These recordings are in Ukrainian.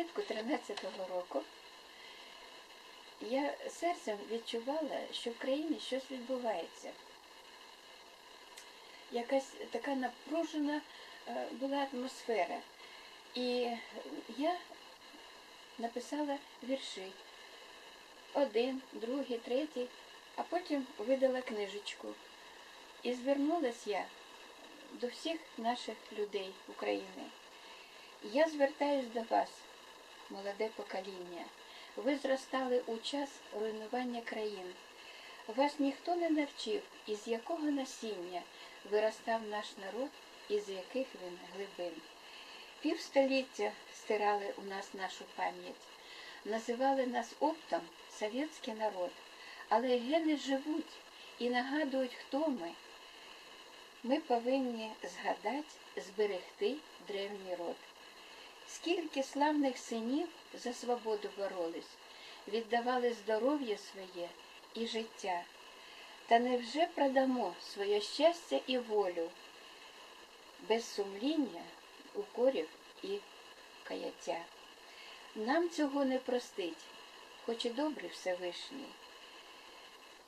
влітку 13-го року я серцем відчувала, що в країні щось відбувається. Якась така напружена е, була атмосфера. І я написала вірші. Один, другий, третій, а потім видала книжечку. І звернулась я до всіх наших людей України. Я звертаюсь до вас, молоде покоління. Ви зростали у час руйнування країн. Вас ніхто не навчив, із якого насіння виростав наш народ, із яких він глибин. Півстоліття стирали у нас нашу пам'ять, називали нас оптом совєтський народ, але гени живуть і нагадують, хто ми. Ми повинні згадати, зберегти древній род. Скільки славних синів за свободу боролись, віддавали здоров'я своє і життя. Та невже продамо своє щастя і волю без сумління, укорів і каяття? Нам цього не простить, хоч і добрий Всевишній.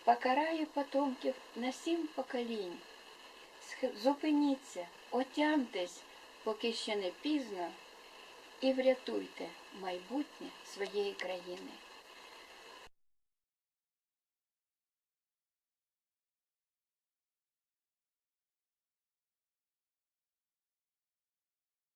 Покарає потомків на сім поколінь. Зупиніться, отямтесь, поки ще не пізно, і врятуйте майбутнє своєї країни.